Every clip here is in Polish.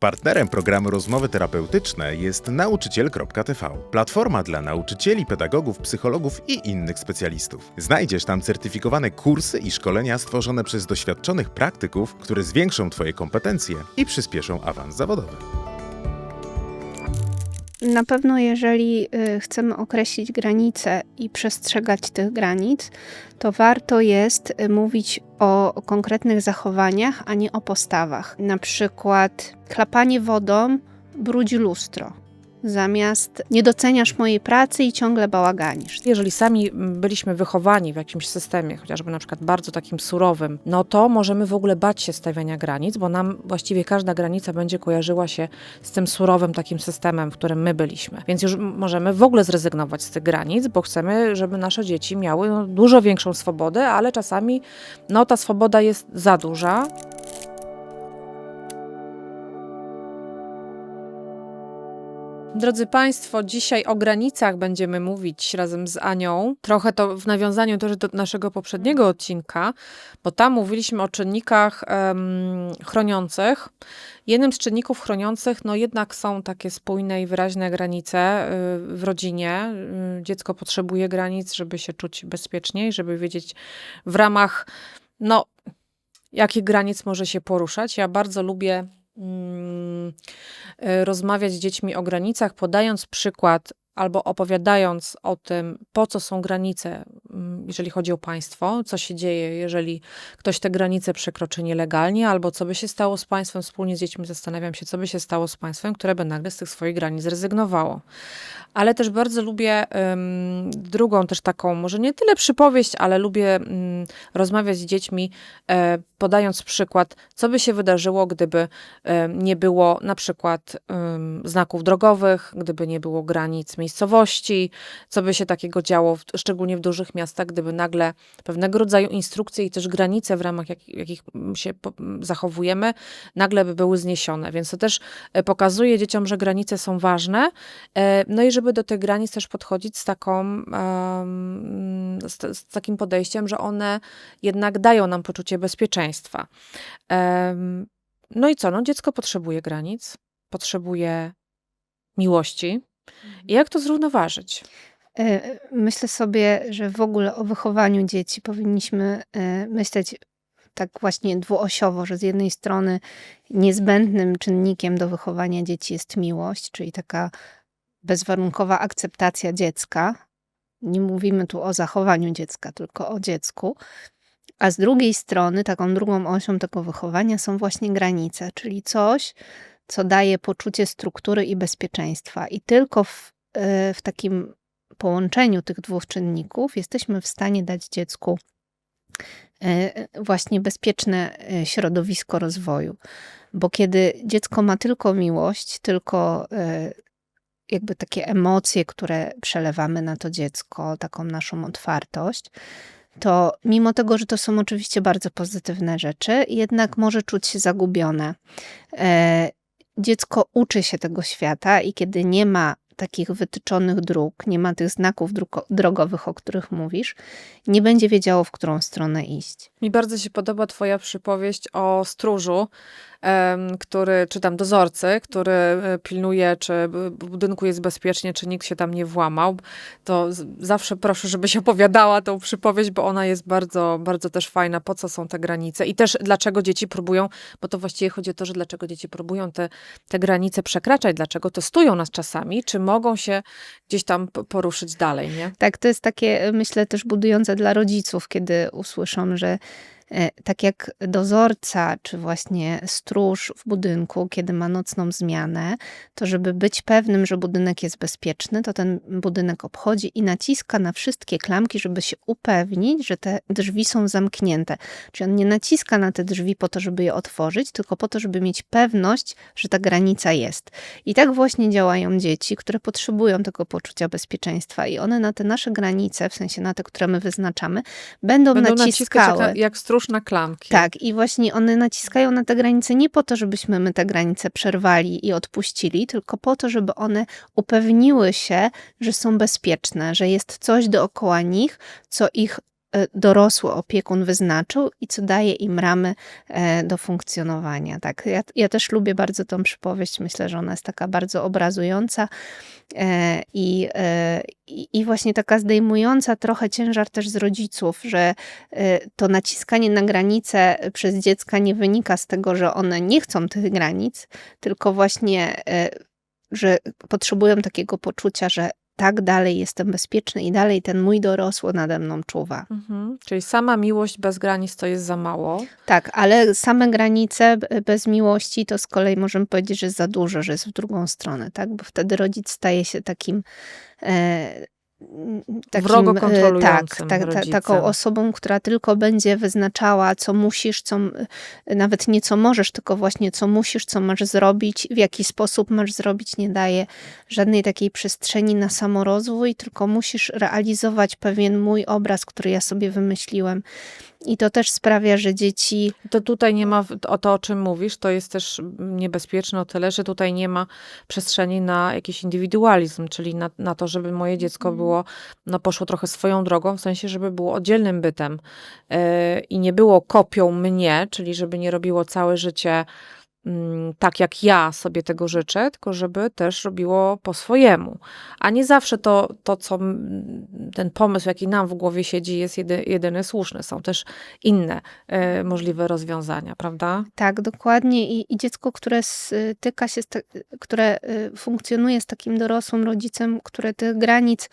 Partnerem programu Rozmowy Terapeutyczne jest nauczyciel.tv, platforma dla nauczycieli, pedagogów, psychologów i innych specjalistów. Znajdziesz tam certyfikowane kursy i szkolenia stworzone przez doświadczonych praktyków, które zwiększą Twoje kompetencje i przyspieszą awans zawodowy. Na pewno, jeżeli y, chcemy określić granice i przestrzegać tych granic, to warto jest y, mówić o konkretnych zachowaniach, a nie o postawach. Na przykład chlapanie wodą brudzi lustro. Zamiast nie doceniasz mojej pracy i ciągle bałaganisz. Jeżeli sami byliśmy wychowani w jakimś systemie, chociażby na przykład bardzo takim surowym, no to możemy w ogóle bać się stawiania granic, bo nam właściwie każda granica będzie kojarzyła się z tym surowym takim systemem, w którym my byliśmy. Więc już możemy w ogóle zrezygnować z tych granic, bo chcemy, żeby nasze dzieci miały no, dużo większą swobodę, ale czasami no, ta swoboda jest za duża. Drodzy Państwo, dzisiaj o granicach będziemy mówić razem z Anią. Trochę to w nawiązaniu też do naszego poprzedniego odcinka, bo tam mówiliśmy o czynnikach em, chroniących. Jednym z czynników chroniących, no jednak są takie spójne i wyraźne granice y, w rodzinie. Y, Dziecko potrzebuje granic, żeby się czuć bezpieczniej, żeby wiedzieć w ramach, no, jakich granic może się poruszać. Ja bardzo lubię rozmawiać z dziećmi o granicach, podając przykład albo opowiadając o tym, po co są granice, mm, jeżeli chodzi o państwo, co się dzieje, jeżeli ktoś te granice przekroczy nielegalnie, albo co by się stało z państwem, wspólnie z dziećmi zastanawiam się, co by się stało z państwem, które by nagle z tych swoich granic zrezygnowało. Ale też bardzo lubię ym, drugą też taką, może nie tyle przypowieść, ale lubię ym, rozmawiać z dziećmi, e, podając przykład, co by się wydarzyło, gdyby em, nie było na przykład em, znaków drogowych, gdyby nie było granic miejscowości, co by się takiego działo, w, szczególnie w dużych miastach, gdyby nagle pewnego rodzaju instrukcje i też granice, w ramach jak, jakich się zachowujemy, nagle by były zniesione. Więc to też e, pokazuje dzieciom, że granice są ważne, e, no i żeby do tych granic też podchodzić z taką, z, z takim podejściem, że one jednak dają nam poczucie bezpieczeństwa. No i co? No, dziecko potrzebuje granic, potrzebuje miłości. I jak to zrównoważyć? Y, Myślę sobie, że w ogóle o wychowaniu dzieci powinniśmy y, myśleć tak właśnie dwuosiowo, że z jednej strony niezbędnym czynnikiem do wychowania dzieci jest miłość, czyli taka bezwarunkowa akceptacja dziecka. Nie mówimy tu o zachowaniu dziecka, tylko o dziecku. A z drugiej strony, taką drugą osią tego wychowania są właśnie granice, czyli coś, co daje poczucie struktury i bezpieczeństwa. I tylko w, y, w takim połączeniu tych dwóch czynników jesteśmy w stanie dać dziecku e, właśnie bezpieczne e, środowisko rozwoju. Bo kiedy dziecko ma tylko miłość, tylko e, jakby takie emocje, które przelewamy na to dziecko, taką naszą otwartość, to mimo tego, że to są oczywiście bardzo pozytywne rzeczy, jednak może czuć się zagubione. Dziecko uczy się tego świata i kiedy nie ma takich wytyczonych dróg, nie ma tych znaków drogowych, o których mówisz, nie będzie wiedziało, w którą stronę iść. Mi bardzo się podoba Twoja przypowieść o stróżu, który, czy tam dozorcy, który e, pilnuje, czy w budynku jest bezpiecznie, czy nikt się tam nie włamał. To zawsze proszę, żebyś opowiadała tą przypowieść, bo ona jest bardzo, bardzo też fajna. Po co są te granice i też dlaczego dzieci próbują, bo to właściwie chodzi o to, że dlaczego dzieci próbują te, te granice przekraczać, dlaczego testują nas czasami, czy mogą się gdzieś tam poruszyć dalej, nie? Tak, to jest takie, myślę, też budujące dla rodziców, kiedy usłyszą, że tak jak dozorca, czy właśnie stróż w budynku, kiedy ma nocną zmianę, to żeby być pewnym, że budynek jest bezpieczny, to ten budynek obchodzi i naciska na wszystkie klamki, żeby się upewnić, że te drzwi są zamknięte. Czyli on nie naciska na te drzwi po to, żeby je otworzyć, tylko po to, żeby mieć pewność, że ta granica jest. I tak właśnie działają dzieci, które potrzebują tego poczucia bezpieczeństwa i one na te nasze granice, w sensie na te, które my wyznaczamy, będą, Będą naciskać naciskały. jak, jak stróż na klamki. Tak, i właśnie one naciskają na te granice nie po to, żebyśmy my te granice przerwali i odpuścili, tylko po to, żeby one upewniły się, że są bezpieczne, że jest coś dookoła nich, co ich dorosły opiekun wyznaczył i co daje im ramy e, do funkcjonowania. Tak, ja, ja też lubię bardzo tą przypowieść, myślę, że ona jest taka bardzo obrazująca e, i, e, i i właśnie taka zdejmująca trochę ciężar też z rodziców, że e, to naciskanie na granice przez dziecka nie wynika z tego, że one nie chcą tych granic, tylko właśnie, e, że potrzebują takiego poczucia, że tak dalej jestem bezpieczny i dalej ten mój dorosły nade mną czuwa. Mhm. Czyli sama miłość bez granic to jest za mało. Tak, ale same granice bez miłości to z kolei możemy powiedzieć, że jest za dużo, że jest w drugą stronę, tak? Bo wtedy rodzic staje się takim. E, takim Wrogo e, tak, kontrolującym tak, ta, rodzicem. taką osobą, która tylko będzie wyznaczała, co musisz, co, nawet nie co możesz, tylko właśnie co musisz, co masz zrobić, w jaki sposób masz zrobić, nie daje żadnej takiej przestrzeni na samorozwój, tylko musisz realizować pewien mój obraz, który ja sobie wymyśliłem. I to też sprawia, że dzieci To tutaj nie ma, o to o czym mówisz, to jest też niebezpieczne o tyle, że tutaj nie ma przestrzeni na jakiś indywidualizm, czyli na, na to, żeby moje dziecko było, no poszło trochę swoją drogą, w sensie, żeby było oddzielnym bytem yy, i nie było kopią mnie, czyli żeby nie robiło całe życie tak, jak ja sobie tego życzę, tylko żeby też robiło po swojemu. A nie zawsze to, to co mm, ten pomysł, jaki nam w głowie siedzi, jest jedy, jedyny słuszny. Są też inne e, możliwe rozwiązania, prawda? Tak, dokładnie. I, i dziecko, które styka się, które y, funkcjonuje z takim dorosłym rodzicem, które tych granic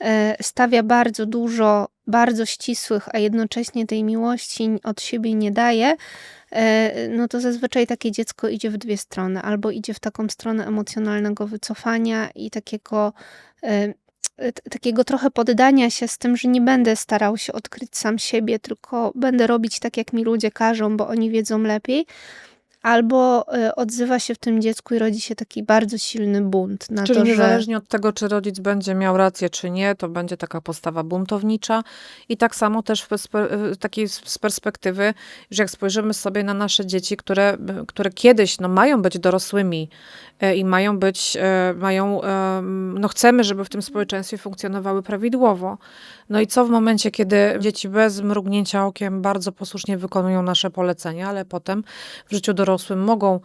e, stawia bardzo dużo, bardzo ścisłych, a jednocześnie tej miłości od siebie nie daje, e, no to zazwyczaj takie dziecko idzie w dwie strony. Albo idzie w taką stronę emocjonalnego wycofania i takiego e, takiego trochę poddania się z tym, że nie będę starał się odkryć sam siebie, tylko będę robić tak, jak mi ludzie każą, bo oni wiedzą lepiej. Albo y, odzywa się w tym dziecku i rodzi się taki bardzo silny bunt na Czyli to, że niezależnie od tego, czy rodzic będzie miał rację, czy nie, to będzie taka postawa buntownicza. I tak samo też takiej z perspektywy, że jak spojrzymy sobie na nasze dzieci, które, które kiedyś no, mają być dorosłymi e, i mają być, e, mają, no chcemy, żeby w tym społeczeństwie funkcjonowały prawidłowo. No i co w momencie, kiedy dzieci bez mrugnięcia okiem bardzo posłusznie wykonują nasze polecenia, ale potem w życiu dorosłym mogą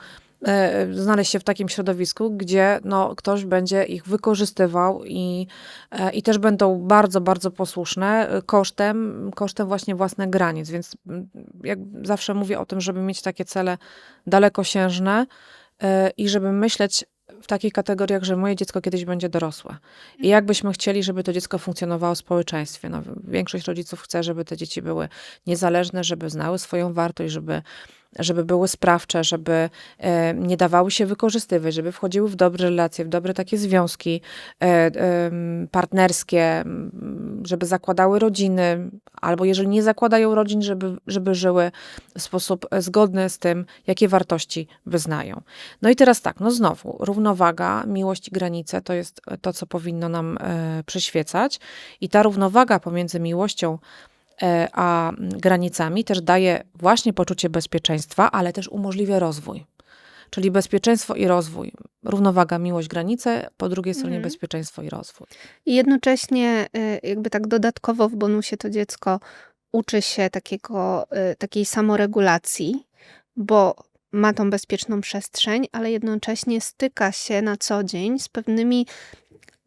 e, znaleźć się w takim środowisku, gdzie no, ktoś będzie ich wykorzystywał i, e, i też będą bardzo, bardzo posłuszne e, kosztem, kosztem właśnie własnych granic. Więc mm, jak zawsze mówię o tym, żeby mieć takie cele dalekosiężne i żeby myśleć w takich kategoriach, że moje dziecko kiedyś będzie dorosłe. I jak byśmy chcieli, żeby to dziecko funkcjonowało w społeczeństwie. No, większość rodziców chce, żeby te dzieci były niezależne, żeby znały swoją wartość, żeby żeby były sprawcze, żeby e, nie dawały się wykorzystywać, żeby wchodziły w dobre relacje, w dobre takie związki e, em, partnerskie, żeby zakładały rodziny, albo jeżeli nie zakładają rodzin, żeby, żeby żyły w sposób e, zgodny z tym, jakie wartości wyznają. No i teraz tak, no znowu, równowaga, miłość i granice to jest to, co powinno nam e, przyświecać i ta równowaga pomiędzy miłością e, a granicami też daje właśnie poczucie bezpieczeństwa, ale też umożliwia rozwój. Czyli bezpieczeństwo i rozwój. Równowaga, miłość, granice, po drugiej stronie Mhm. bezpieczeństwo i rozwój. I jednocześnie y, jakby tak dodatkowo w bonusie to dziecko uczy się takiego, y, takiej samoregulacji, bo ma tą bezpieczną przestrzeń, ale jednocześnie styka się na co dzień z pewnymi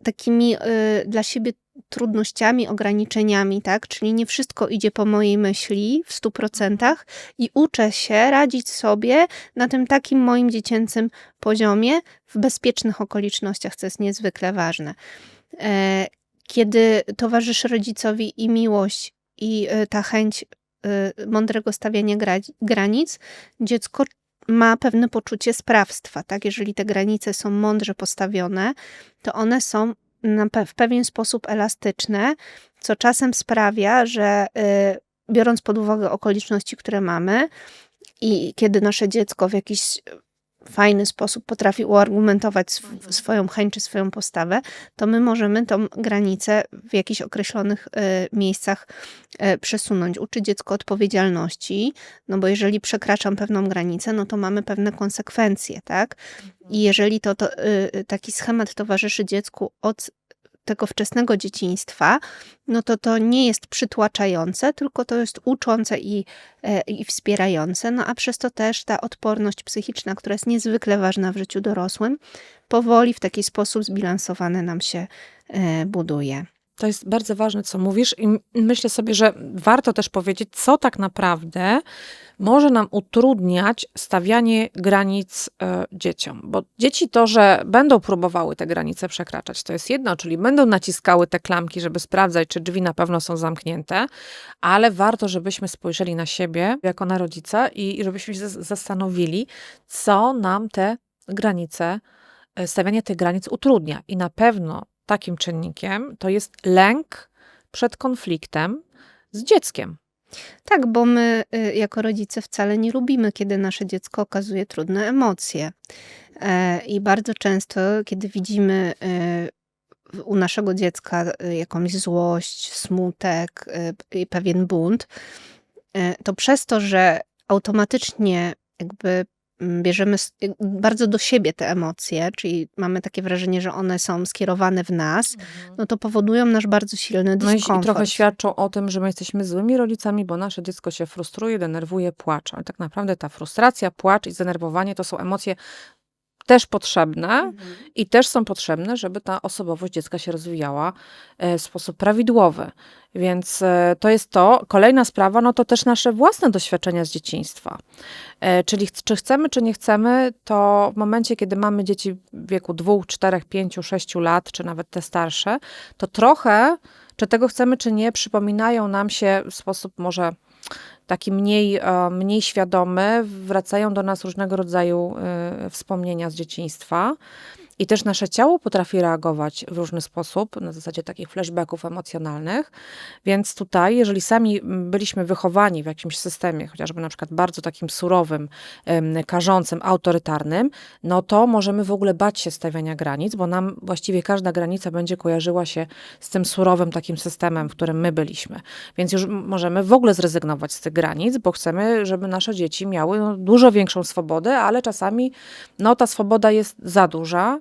takimi y, dla siebie trudnościami, ograniczeniami, tak? Czyli nie wszystko idzie po mojej myśli w stu procentach i uczę się radzić sobie na tym takim moim dziecięcym poziomie w bezpiecznych okolicznościach, co jest niezwykle ważne. E, Kiedy towarzyszy rodzicowi i miłość, i e, ta chęć e, mądrego stawiania gra- granic, dziecko ma pewne poczucie sprawstwa. Tak? Jeżeli te granice są mądrze postawione, to one są pe- w pewien sposób elastyczne, co czasem sprawia, że y, biorąc pod uwagę okoliczności, które mamy, i kiedy nasze dziecko w jakiś fajny sposób potrafi uargumentować sw- swoją chęć czy swoją postawę, to my możemy tą granicę w jakichś określonych y, miejscach y, przesunąć. Uczy dziecko odpowiedzialności, no bo jeżeli przekraczam pewną granicę, no to mamy pewne konsekwencje, tak? I jeżeli to, to y, taki schemat towarzyszy dziecku od tego wczesnego dzieciństwa, no to to nie jest przytłaczające, tylko to jest uczące i, e, i wspierające. No a przez to też ta odporność psychiczna, która jest niezwykle ważna w życiu dorosłym, powoli w taki sposób zbilansowany nam się e, buduje. To jest bardzo ważne, co mówisz, i myślę sobie, że warto też powiedzieć, co tak naprawdę może nam utrudniać stawianie granic e, dzieciom. Bo dzieci to, że będą próbowały te granice przekraczać, to jest jedno, czyli będą naciskały te klamki, żeby sprawdzać, czy drzwi na pewno są zamknięte, ale warto, żebyśmy spojrzeli na siebie jako na rodzica i, żebyśmy się zas- zastanowili, co nam te granice, e, stawianie tych granic utrudnia. I na pewno takim czynnikiem to jest lęk przed konfliktem z dzieckiem. Tak, bo my y, jako rodzice wcale nie lubimy, kiedy nasze dziecko okazuje trudne emocje. E, I bardzo często, kiedy widzimy y, u naszego dziecka y, jakąś złość, smutek i pewien bunt, to przez to, że automatycznie jakby bierzemy s- y, bardzo do siebie te emocje, czyli mamy takie wrażenie, że one są skierowane w nas, no to powodują nasz bardzo silny No dyskomfort. i trochę świadczą o tym, że my jesteśmy złymi rodzicami, bo nasze dziecko się frustruje, denerwuje, płacze. Ale tak naprawdę ta frustracja, płacz i zdenerwowanie to są emocje też potrzebne Mhm. i też są potrzebne, żeby ta osobowość dziecka się rozwijała e, w sposób prawidłowy. Więc e, to jest to. Kolejna sprawa, no to też nasze własne doświadczenia z dzieciństwa. E, Czyli czy chcemy, czy nie chcemy, to w momencie, kiedy mamy dzieci w wieku dwóch, czterech, pięciu, sześciu lat, czy nawet te starsze, to trochę, czy tego chcemy, czy nie, przypominają nam się w sposób może taki mniej, e, mniej świadomy, wracają do nas różnego rodzaju e, wspomnienia z dzieciństwa. I też nasze ciało potrafi reagować w różny sposób, na zasadzie takich flashbacków emocjonalnych. Więc tutaj, jeżeli sami byliśmy wychowani w jakimś systemie, chociażby na przykład bardzo takim surowym, karzącym, autorytarnym, no to możemy w ogóle bać się stawiania granic, bo nam właściwie każda granica będzie kojarzyła się z tym surowym takim systemem, w którym my byliśmy. Więc już możemy w ogóle zrezygnować z tych granic, bo chcemy, żeby nasze dzieci miały no, dużo większą swobodę, ale czasami no, ta swoboda jest za duża,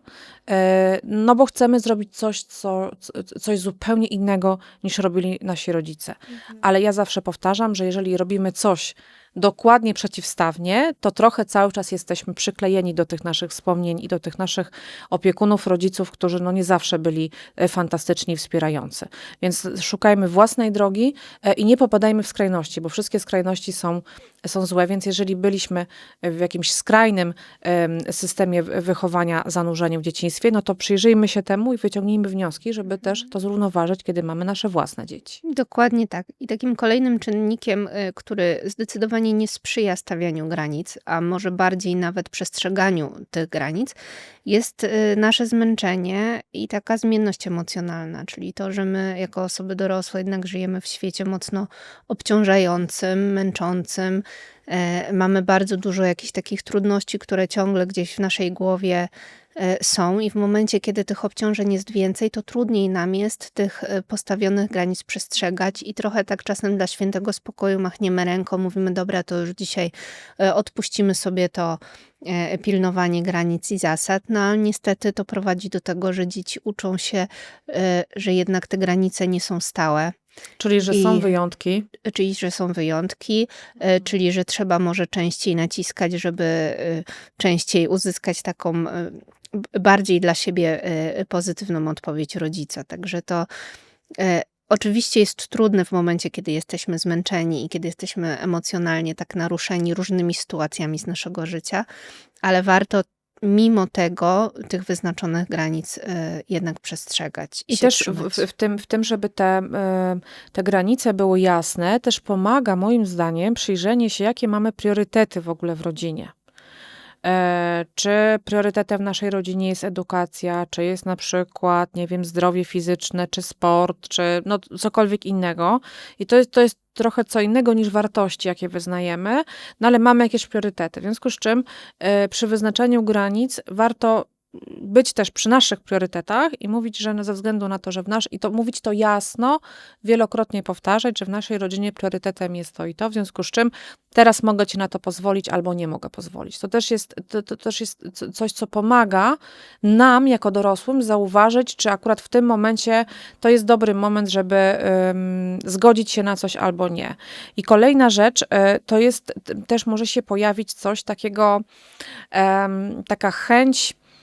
no bo chcemy zrobić coś, co, co- coś zupełnie innego niż robili nasi rodzice. Ale ja zawsze powtarzam, że jeżeli robimy coś dokładnie przeciwstawnie, to trochę cały czas jesteśmy przyklejeni do tych naszych wspomnień i do tych naszych opiekunów, rodziców, którzy no nie zawsze byli e, fantastyczni i wspierający. Więc szukajmy własnej drogi e, i nie popadajmy w skrajności, bo wszystkie skrajności są, są złe, więc jeżeli byliśmy w jakimś skrajnym em, systemie wychowania, zanurzeniu w dzieciństwie, no to przyjrzyjmy się temu i wyciągnijmy wnioski, żeby też to zrównoważyć, kiedy mamy nasze własne dzieci. Dokładnie tak. I takim kolejnym czynnikiem, y, który zdecydowanie nie sprzyja stawianiu granic, a może bardziej nawet przestrzeganiu tych granic, jest y, nasze zmęczenie i taka zmienność emocjonalna, czyli to, że my jako osoby dorosłe jednak żyjemy w świecie mocno obciążającym, męczącym. E, Mamy bardzo dużo jakichś takich trudności, które ciągle gdzieś w naszej głowie e, są i w momencie, kiedy tych obciążeń jest więcej, to trudniej nam jest tych e, postawionych granic przestrzegać i trochę tak czasem dla świętego spokoju machniemy ręką, mówimy, dobra, to już dzisiaj odpuścimy sobie to pilnowanie granic i zasad, no ale niestety to prowadzi do tego, że dzieci uczą się, że jednak te granice nie są stałe, Czyli, że są I- wyjątki. czyli że są wyjątki, e, czyli że trzeba może częściej naciskać, żeby e, częściej uzyskać taką e, bardziej dla siebie pozytywną odpowiedź rodzica. Także to oczywiście jest trudne w momencie, kiedy jesteśmy zmęczeni i kiedy jesteśmy emocjonalnie tak naruszeni różnymi sytuacjami z naszego życia, ale warto mimo tego tych wyznaczonych granic e, jednak przestrzegać. I się też w, w, tym, w tym, żeby te, e, te granice były jasne, też pomaga moim zdaniem przyjrzenie się, jakie mamy priorytety w ogóle w rodzinie. E, Czy priorytetem w naszej rodzinie jest edukacja, czy jest na przykład, nie wiem, zdrowie fizyczne, czy sport, czy no cokolwiek innego. I to jest, to jest trochę co innego niż wartości, jakie wyznajemy, no ale mamy jakieś priorytety. W związku z czym e, przy wyznaczaniu granic warto być też przy naszych priorytetach i mówić, że ze względu na to, że w nasz, i to mówić to jasno, wielokrotnie powtarzać, że w naszej rodzinie priorytetem jest to i to, w związku z czym teraz mogę ci na to pozwolić albo nie mogę pozwolić. To też jest, to, to też jest co- coś, co pomaga nam jako dorosłym zauważyć, czy akurat w tym momencie to jest dobry moment, żeby ym, zgodzić się na coś albo nie. I kolejna rzecz, y, to jest, też może się pojawić coś takiego, em, taka chęć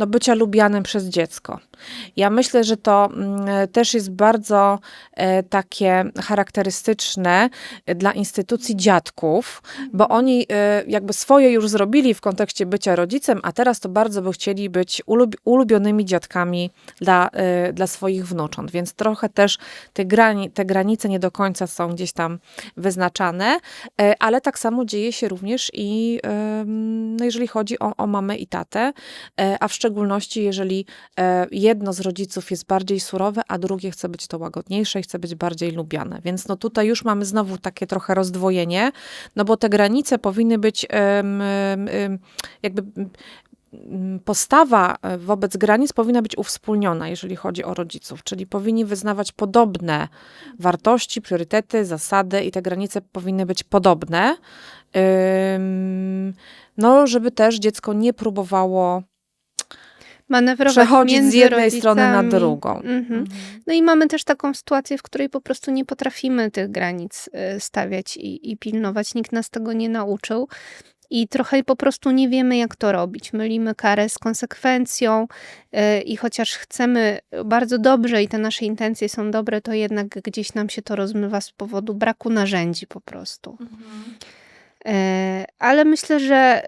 no, bycia lubianym przez dziecko. Ja myślę, że to mm, też jest bardzo e, takie charakterystyczne e, dla instytucji dziadków, bo oni e, jakby swoje już zrobili w kontekście bycia rodzicem, a teraz to bardzo by chcieli być ulub ulubionymi dziadkami dla, dla swoich wnucząt, więc trochę też te, grani te granice nie do końca są gdzieś tam wyznaczane, ale tak samo dzieje się również i no, jeżeli chodzi o, o mamę i tatę, a w szczególności jeżeli e, jedno z rodziców jest bardziej surowe, a drugie chce być to łagodniejsze i chce być bardziej lubiane. Więc no tutaj już mamy znowu takie trochę rozdwojenie, no bo te granice powinny być jakby postawa e, wobec granic powinna być uwspólniona, jeżeli chodzi o rodziców, czyli powinni wyznawać podobne wartości, priorytety, zasady i te granice powinny być podobne. No, żeby też dziecko nie próbowało Manewrować przechodzić z jednej strony na rodzicami. drugą. Mhm. No i mamy też taką sytuację, w której po prostu nie potrafimy tych granic y, stawiać i, i pilnować. Nikt nas tego nie nauczył. I trochę po prostu nie wiemy, jak to robić. Mylimy karę z konsekwencją y, i chociaż chcemy bardzo dobrze i te nasze intencje są dobre, to jednak gdzieś nam się to rozmywa z powodu braku narzędzi po prostu. E, Ale myślę, że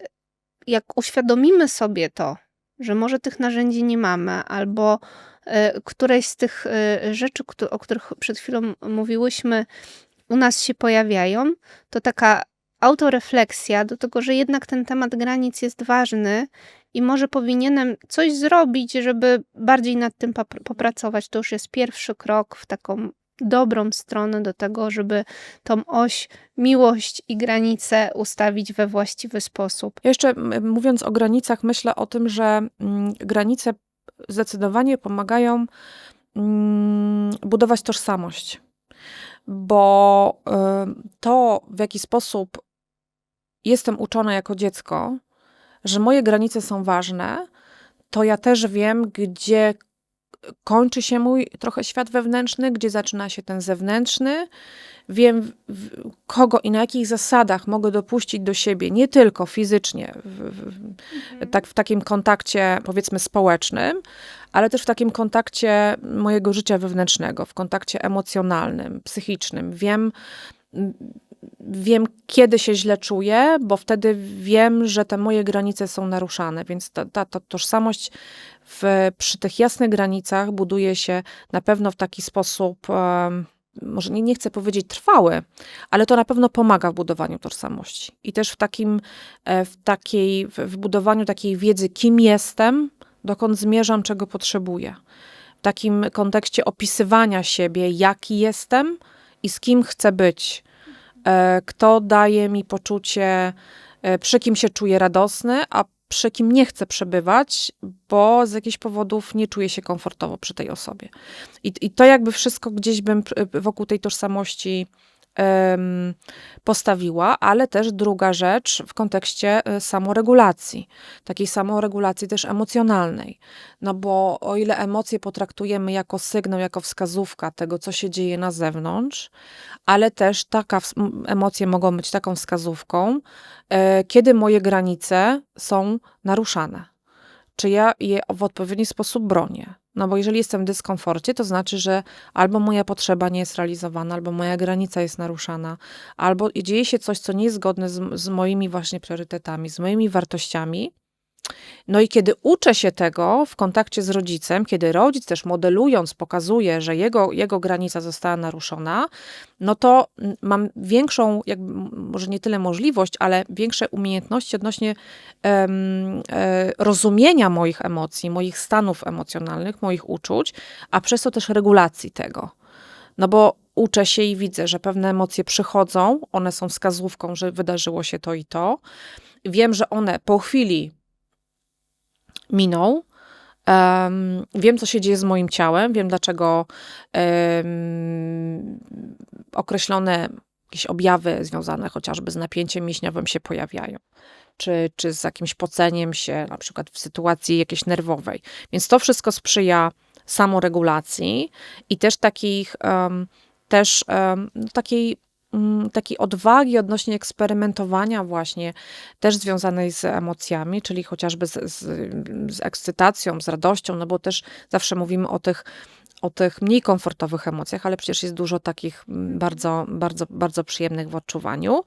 jak uświadomimy sobie to, że może tych narzędzi nie mamy, albo e, któreś z tych e, rzeczy, o których przed chwilą mówiłyśmy, u nas się pojawiają, to taka autorefleksja do tego, że jednak ten temat granic jest ważny i może powinienem coś zrobić, żeby bardziej nad tym popracować. To już jest pierwszy krok w taką dobrą stronę do tego, żeby tą oś miłość i granice ustawić we właściwy sposób. Jeszcze mówiąc o granicach, myślę o tym, że mm, granice zdecydowanie pomagają mm, budować tożsamość, bo to, w jaki sposób jestem uczona jako dziecko, że moje granice są ważne, to ja też wiem, gdzie kończy się mój trochę świat wewnętrzny, gdzie zaczyna się ten zewnętrzny. Wiem, kogo i na jakich zasadach mogę dopuścić do siebie, nie tylko fizycznie, w, w, tak w takim kontakcie, powiedzmy, społecznym, ale też w takim kontakcie mojego życia wewnętrznego, w kontakcie emocjonalnym, psychicznym. Wiem, wiem, kiedy się źle czuję, bo wtedy wiem, że te moje granice są naruszane, więc ta, ta, ta tożsamość w, przy tych jasnych granicach buduje się na pewno w taki sposób, em, może nie, nie chcę powiedzieć trwały, ale to na pewno pomaga w budowaniu tożsamości. I też w takim, e, w takiej, w budowaniu takiej wiedzy, kim jestem, dokąd zmierzam, czego potrzebuję. W takim kontekście opisywania siebie, jaki jestem i z kim chcę być. E, Kto daje mi poczucie, e, przy kim się czuję radosny, a przy kim nie chcę przebywać, bo z jakichś powodów nie czuję się komfortowo przy tej osobie. I, i to jakby wszystko gdzieś bym pr- wokół tej tożsamości postawiła, ale też druga rzecz w kontekście e, samoregulacji, takiej samoregulacji też emocjonalnej. No bo o ile emocje potraktujemy jako sygnał, jako wskazówka tego, co się dzieje na zewnątrz, ale też taka emocje mogą być taką wskazówką, e, kiedy moje granice są naruszane. Czy ja je w odpowiedni sposób bronię? No bo jeżeli jestem w dyskomforcie, to znaczy, że albo moja potrzeba nie jest realizowana, albo moja granica jest naruszana, albo dzieje się coś, co nie jest zgodne z, z moimi właśnie priorytetami, z moimi wartościami. No i kiedy uczę się tego w kontakcie z rodzicem, kiedy rodzic też modelując pokazuje, że jego, jego granica została naruszona, no to mam większą, jakby, może nie tyle możliwość, ale większe umiejętności odnośnie e, rozumienia moich emocji, moich stanów emocjonalnych, moich uczuć, a przez to też regulacji tego. No bo uczę się i widzę, że pewne emocje przychodzą, one są wskazówką, że wydarzyło się to i to. Wiem, że one po chwili miną, em, wiem, co się dzieje z moim ciałem, wiem, dlaczego em, określone jakieś objawy związane chociażby z napięciem mięśniowym się pojawiają. Czy, czy z jakimś poceniem się, na przykład w sytuacji jakiejś nerwowej. Więc to wszystko sprzyja samoregulacji i też takich, em, też no, takiej, takiej odwagi odnośnie eksperymentowania właśnie, też związanej z emocjami, czyli chociażby z, z, z ekscytacją, z radością, no bo też zawsze mówimy o tych o tych mniej komfortowych emocjach, ale przecież jest dużo takich mm, bardzo, bardzo, bardzo przyjemnych w odczuwaniu.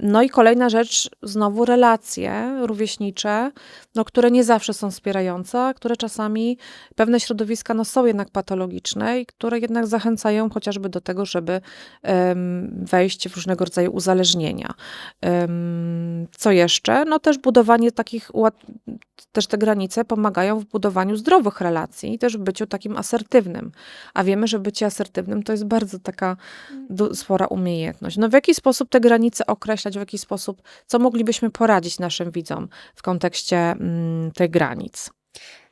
No i kolejna rzecz, znowu relacje rówieśnicze, no, które nie zawsze są wspierające, które czasami pewne środowiska no, są jednak patologiczne i które jednak zachęcają chociażby do tego, żeby wejść w różnego rodzaju uzależnienia. Co jeszcze? No też budowanie takich, też te granice pomagają w budowaniu zdrowych relacji i też w byciu takim asertywnym. A wiemy, że bycie asertywnym to jest bardzo taka spora umiejętność. No w jaki sposób te granice określać, w jaki sposób, co moglibyśmy poradzić naszym widzom w kontekście mm, tych granic?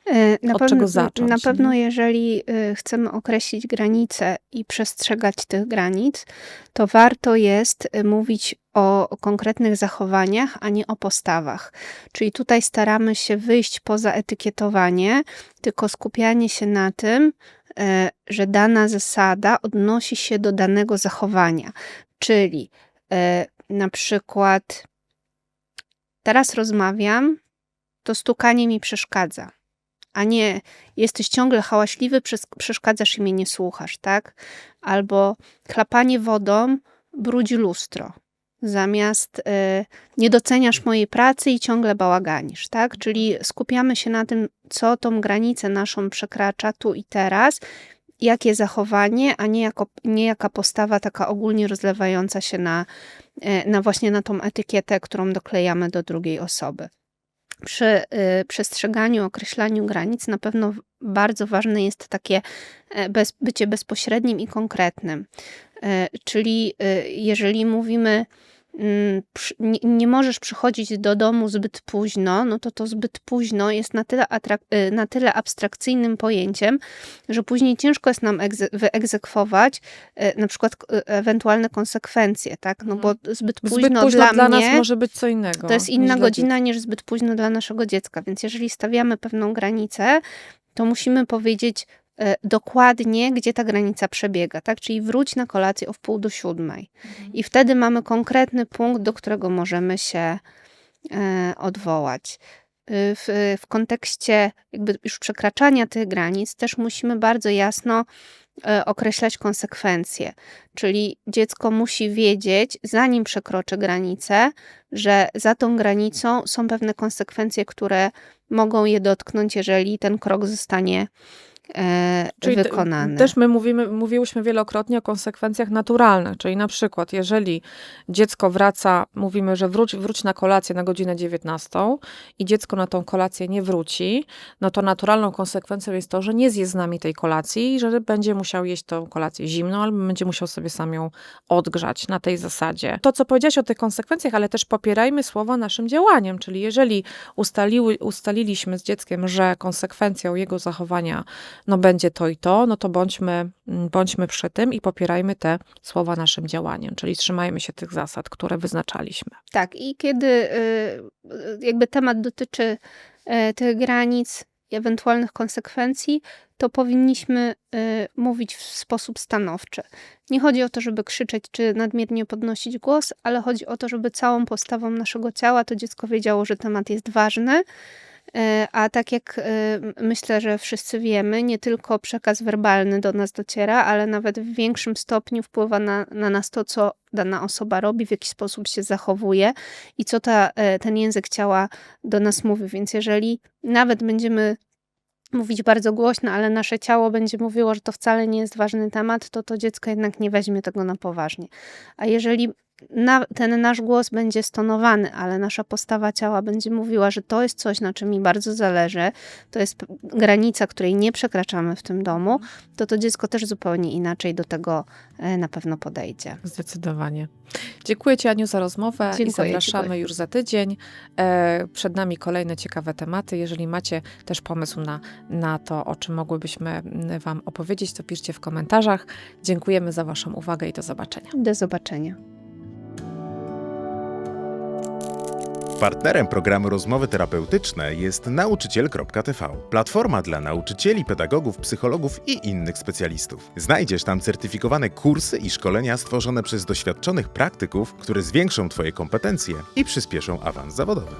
E, Na Od pewno, czego zacząć, Na pewno, nie? jeżeli y, chcemy określić granice i przestrzegać tych granic, to warto jest y, mówić o konkretnych zachowaniach, a nie o postawach. Czyli tutaj staramy się wyjść poza etykietowanie, tylko skupianie się na tym, e, że dana zasada odnosi się do danego zachowania. Czyli e, na przykład teraz rozmawiam, to stukanie mi przeszkadza a nie jesteś ciągle hałaśliwy, przes- przeszkadzasz i mnie nie słuchasz, tak? Albo chlapanie wodą brudzi lustro. Zamiast y, nie doceniasz mojej pracy i ciągle bałaganisz, tak? Czyli skupiamy się na tym, co tą granicę naszą przekracza tu i teraz, jakie zachowanie, a nie, jako, nie jaka postawa taka ogólnie rozlewająca się na, y, na właśnie na tą etykietę, którą doklejamy do drugiej osoby przy y, przestrzeganiu, określaniu granic na pewno bardzo ważne jest takie e, bez, bycie bezpośrednim i konkretnym. E, Czyli y, jeżeli mówimy, nie, nie możesz przychodzić do domu zbyt późno, no to to zbyt późno jest na tyle, y, na tyle abstrakcyjnym pojęciem, że później ciężko jest nam egze- wyegzekwować e, na przykład k- ewentualne konsekwencje, tak? No bo zbyt późno, Zbyt późno dla, dla, mnie nas może być co innego. to jest niż inna dla godzina niż zbyt późno dla naszego dziecka. Więc jeżeli stawiamy pewną granicę, to musimy powiedzieć dokładnie, gdzie ta granica przebiega, tak? Czyli wróć na kolację o wpół do siódmej. Mhm. I wtedy mamy konkretny punkt, do którego możemy się e, odwołać. Y, W, w kontekście jakby już przekraczania tych granic też musimy bardzo jasno e, określać konsekwencje. Czyli dziecko musi wiedzieć, zanim przekroczy granicę, że za tą granicą są pewne konsekwencje, które mogą je dotknąć, jeżeli ten krok zostanie e, Czyli wykonany. Też my mówimy, mówiłyśmy wielokrotnie o konsekwencjach naturalnych, czyli na przykład, jeżeli dziecko wraca, mówimy, że wróć, wróć na kolację na godzinę 19 i dziecko na tą kolację nie wróci, no to naturalną konsekwencją jest to, że nie zje z nami tej kolacji i że będzie musiał jeść tą kolację zimną, albo będzie musiał sobie sam ją odgrzać na tej zasadzie. To, co powiedziałaś o tych konsekwencjach, ale też popierajmy słowa naszym działaniem, czyli jeżeli ustaliły, ustaliliśmy z dzieckiem, że konsekwencją jego zachowania no będzie to i to, no to bądźmy, mm, bądźmy przy tym i popierajmy te słowa naszym działaniem, czyli trzymajmy się tych zasad, które wyznaczaliśmy. Tak, i kiedy y, y, jakby temat dotyczy y, tych granic i ewentualnych konsekwencji, to powinniśmy mówić w sposób stanowczy. Nie chodzi o to, żeby krzyczeć czy nadmiernie podnosić głos, ale chodzi o to, żeby całą postawą naszego ciała to dziecko wiedziało, że temat jest ważny. Y, A tak jak y, myślę, że wszyscy wiemy, nie tylko przekaz werbalny do nas dociera, ale nawet w większym stopniu wpływa na, na nas to, co dana osoba robi, w jaki sposób się zachowuje i co ta, e, ten język ciała do nas mówi. Więc jeżeli nawet będziemy mówić bardzo głośno, ale nasze ciało będzie mówiło, że to wcale nie jest ważny temat, to to dziecko jednak nie weźmie tego na poważnie. A jeżeli na, ten nasz głos będzie stonowany, ale nasza postawa ciała będzie mówiła, że to jest coś, na czym mi bardzo zależy, to jest granica, której nie przekraczamy w tym domu, to to dziecko też zupełnie inaczej do tego e, na pewno podejdzie. Zdecydowanie. Dziękuję Ci, Aniu, za rozmowę i Dziękuję, zapraszamy dziękuję. już za tydzień. E, przed nami kolejne ciekawe tematy. Jeżeli macie też pomysł na, na to, o czym mogłybyśmy mm, Wam opowiedzieć, to piszcie w komentarzach. Dziękujemy za Waszą uwagę i do zobaczenia. Do zobaczenia. Partnerem programu Rozmowy Terapeutyczne jest nauczyciel.tv, platforma dla nauczycieli, pedagogów, psychologów i innych specjalistów. Znajdziesz tam certyfikowane kursy i szkolenia stworzone przez doświadczonych praktyków, które zwiększą Twoje kompetencje i przyspieszą awans zawodowy.